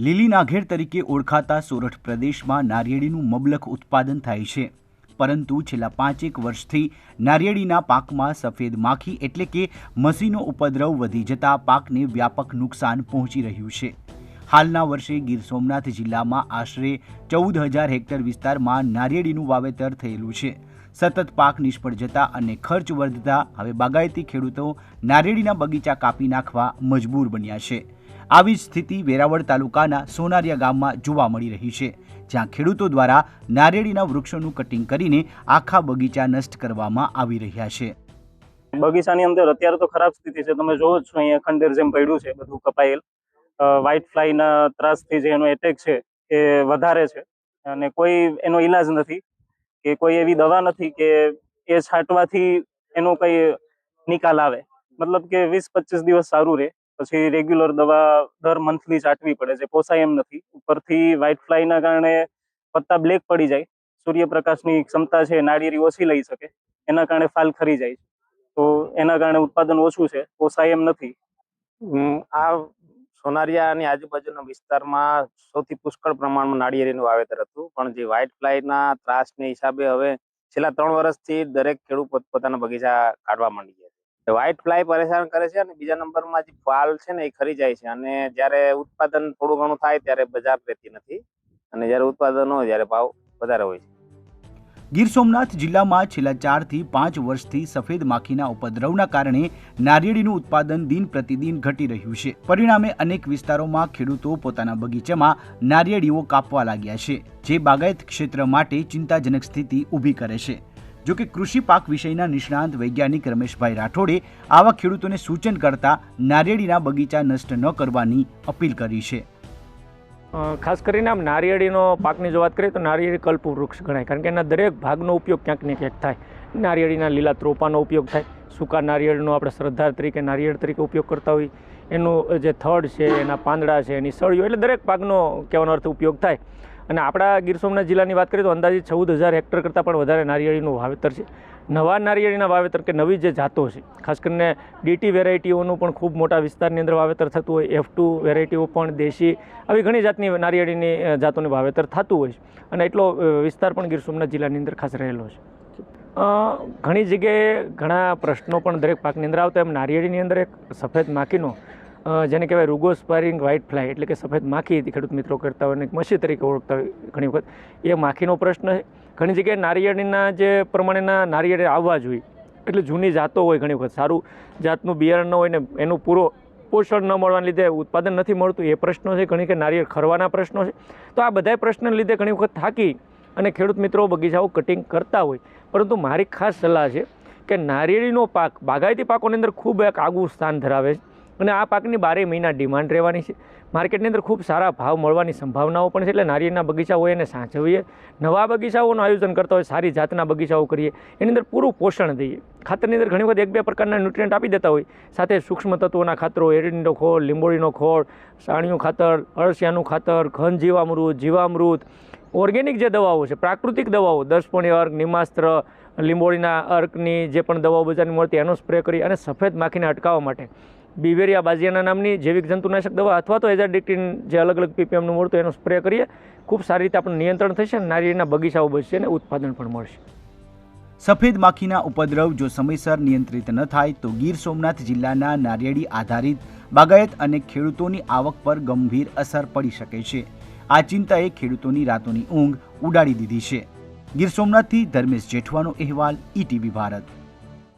લીલી નાઘેર તરીકે ઓળખાતા સોરઠ પ્રદેશમાં નારિયેળીનું મબલખ ઉત્પાદન થાય છે. પરંતુ છેલ્લા પાંચેક વર્ષથી નારિયેળીના પાકમાં સફેદ માખી એટલે કે મસીનો ઉપદ્રવ વધી જતા પાકને વ્યાપક નુકસાન પહોંચી રહ્યું છે. હાલના વર્ષે ગીર સોમનાથ જિલ્લામાં આશરે ચૌદ હજાર હેક્ટર વિસ્તારમાં નારિયેળીનું વાવેતર થયેલું છે. સતત પાક નિષ્ફળ જતા અને ખર્ચ વધતા હવે બાગાયતી ખેડૂતો નારિયેળીના બગીચા કાપી નાખવા મજબૂર બન્યા છે. આવી જ સ્થિતિ વેરાવળ તાલુકાના સોનારિયા ગામમાં જોવા મળી રહી છે, જ્યાં ખેડૂતો દ્વારા નારેડીના વૃક્ષોનું કટિંગ કરીને આખા બગીચા નષ્ટ કરવામાં આવી રહ્યા છે. બગીચાની અંદર અત્યારે તો ખરાબ સ્થિતિ છે. તમે જોવો છો, અહીંયા ખંડેર જેમ પડ્યું છે, બધું કપાયેલ. વ્હાઇટ ફ્લાયના ત્રાસથી જે એનો એટેક છે, એ વધારે છે. અને કોઈ એનો ઈલાજ નથી કે કોઈ એવી દવા નથી કે એ છાંટવાથી એનો કઈ નિકાલ આવે. મતલબ કે વીસ પચીસ દિવસ સારું રહે. પછી રેગ્યુલર દવા દર મંથલી ચાટવી પડે છે, પોસાય એમ નથી. ઉપરથી વ્હાઇટ ફ્લાયના કારણે પત્તા બ્લેક પડી જાય, સૂર્યપ્રકાશની ક્ષમતા છે, નાળિયેરી ઓછી લઈ શકે, એના કારણે ફાલ ખરી જાય છે. તો એના કારણે ઉત્પાદન ઓછું છે, પોસાય એમ નથી. આ સોનારિયાની આજુબાજુના વિસ્તારમાં સૌથી પુષ્કળ પ્રમાણમાં નાળિયેરીનું વાવેતર હતું, પણ જે વ્હાઇટ ફ્લાયના ત્રાસને હિસાબે હવે છેલ્લા ત્રણ વર્ષથી દરેક ખેડૂત પોતાના બગીચા કાઢવા માંડી ગયા વ્હાઇટ ફ્લાય પરેશાન કરે છે અને બીજા નંબરમાં જે ફાલ છે ને એ ખરી જાય છે. અને જ્યારે ઉત્પાદન થોડું ઘણું થાય ત્યારે બજાર રહેતી નથી. અને જ્યારે ઉત્પાદન હોય ત્યારે ભાવ વધારે હોય છે. ગીર સોમનાથ જિલ્લામાં છેલ્લા ચારથી પાંચ વર્ષથી સફેદ માખીના ઉપદ્રવના કારણે નારિયેળીનું ઉત્પાદન દિન પ્રતિદિન ઘટી રહ્યું છે. પરિણામે અનેક વિસ્તારોમાં ખેડૂતો પોતાના બગીચામાં નારિયેળીઓ કાપવા લાગ્યા છે, જે બાગાયત ક્ષેત્ર માટે ચિંતાજનક સ્થિતિ ઊભી કરે છે. જો કે કૃષિ પાક વિષયના નિષ્ણાંત વૈજ્ઞાનિક રમેશભાઈ રાઠોડે આવા ખેડૂતોને સૂચન કરતા નારિયેળીના બગીચા નષ્ટ ન કરવાની અપીલ કરી છે. ખાસ કરીને આમ નારિયેળીનો પાકની જો વાત કરીએ તો નારિયેળી કલ્પ વૃક્ષ ગણાય. કારણ કે એના દરેક ભાગનો ઉપયોગ ક્યાંક ને ક્યાંક થાય. નારિયેળીના લીલા ત્રોપાનો ઉપયોગ થાય. સૂકા નારિયેળનો આપણે શ્રદ્ધા તરીકે નારિયેળ તરીકે ઉપયોગ કરતા હોઈએ. એનું જે થડ છે, એના પાંદડા છે, એની સળીઓ એટલે દરેક ભાગનો કહેવાનો અર્થ ઉપયોગ થાય. અને આપણા ગીર સોમનાથ જિલ્લાની વાત કરીએ તો અંદાજે ચૌદ હજાર હેક્ટર કરતાં પણ વધારે નારિયેળીનું વાવેતર છે. નવા નારિયેળીના વાવેતર કે નવી જે જાતો છે, ખાસ કરીને ડીટી વેરાયટીઓનું પણ ખૂબ મોટા વિસ્તારની અંદર વાવેતર થતું હોય, એફ ટુ વેરાયટીઓ પણ દેશી આવી ઘણી જાતની નારિયેળીની જાતોનું વાવેતર થતું હોય છે અને એટલો વિસ્તાર પણ ગીર સોમનાથ જિલ્લાની અંદર ખાસ રહેલો છે. ઘણી જગ્યાએ ઘણા પ્રશ્નો પણ દરેક પાકની અંદર આવતા એમ નારિયેળીની અંદર એક સફેદ માખીનો જેને કહેવાય રૂગો સ્પાયરિંગ વ્હાઇટ ફ્લાય, એટલે કે સફેદ માખી ખેડૂત મિત્રો કરતા હોય અને મસી તરીકે ઓળખતા હોય ઘણી વખત. એ માખીનો પ્રશ્ન ઘણી જગ્યાએ નારિયેળીના જે પ્રમાણેના નારિયેળ આવવા જોઈએ. એટલે જૂની જાતો હોય ઘણી વખત. સારું જાતનું બિયારણ ન હોય ને એનું પૂરો પોષણ ન મળવાને લીધે ઉત્પાદન નથી મળતું, એ પ્રશ્નો છે. ઘણી કે નારિયેળ ખરવાના પ્રશ્નો છે. તો આ બધા પ્રશ્નને લીધે ઘણી વખત થાકી અને ખેડૂત મિત્રો બગીચાઓ કટિંગ કરતા હોય. પરંતુ મારી ખાસ સલાહ છે કે નારિયેળીનો પાક બાગાયતી પાકોની અંદર ખૂબ એક આગવું સ્થાન ધરાવે છે. અને આ પાકની બારે મહિના ડિમાન્ડ રહેવાની છે. માર્કેટની અંદર ખૂબ સારા ભાવ મળવાની સંભાવનાઓ પણ છે એટલે નારિયેળના બગીચા હોય એને સાચવીએ. નવા બગીચાઓનું આયોજન કરતા હોય, સારી જાતના બગીચાઓ કરીએ. એની અંદર પૂરું પોષણ દઈએ. ખાતરની અંદર ઘણી વખત એક બે પ્રકારના ન્યુટ્રિયન્ટ આપી દેતા હોય. સાથે સૂક્ષ્મ તત્વોના ખાતરો એરડીનો ખોળ, લીંબોળીનો ખોળ, સાણિયું ખાતર, અળસિયાનું ખાતર ઘન જીવામૃત જીવામૃત ઓર્ગેનિક જે દવાઓ છે, પ્રાકૃતિક દવાઓ દસપણી અર્ક, નિમાસ્ત્ર, લીંબોળીના અર્કની જે પણ દવાઓ બજારની મળતી એનો સ્પ્રે કરી અને સફેદ માખીને અટકાવવા માટે. બિવેરિયા બાઝિયાના નામની જૈવિક જંતુનાશક દવા અથવા તો એઝાડિક્ટિન જે અલગ અલગ પીપીએમનું મળતું એનો સ્પ્રે કરીએ. ખૂબ સારી રીતે આપણું નિયંત્રણ થશે અને નારિયેળના બગીચાઓ બચશે અને ઉત્પાદન પણ મળશે. સફેદ માખીના ઉપદ્રવ જો સમયસર નિયંત્રિત ન થાય તો ગીર સોમનાથ જિલ્લાના નારિયેળી આધારિત બાગાયત અને ખેડૂતોની આવક પર ગંભીર અસર પડી શકે છે. આ ચિંતાએ ખેડૂતોની રાતોની ઊંઘ ઉડાડી દીધી છે. ગીર સોમનાથથી ધર્મેશ જેઠવાનો અહેવાલ, ઈટીવી ભારત.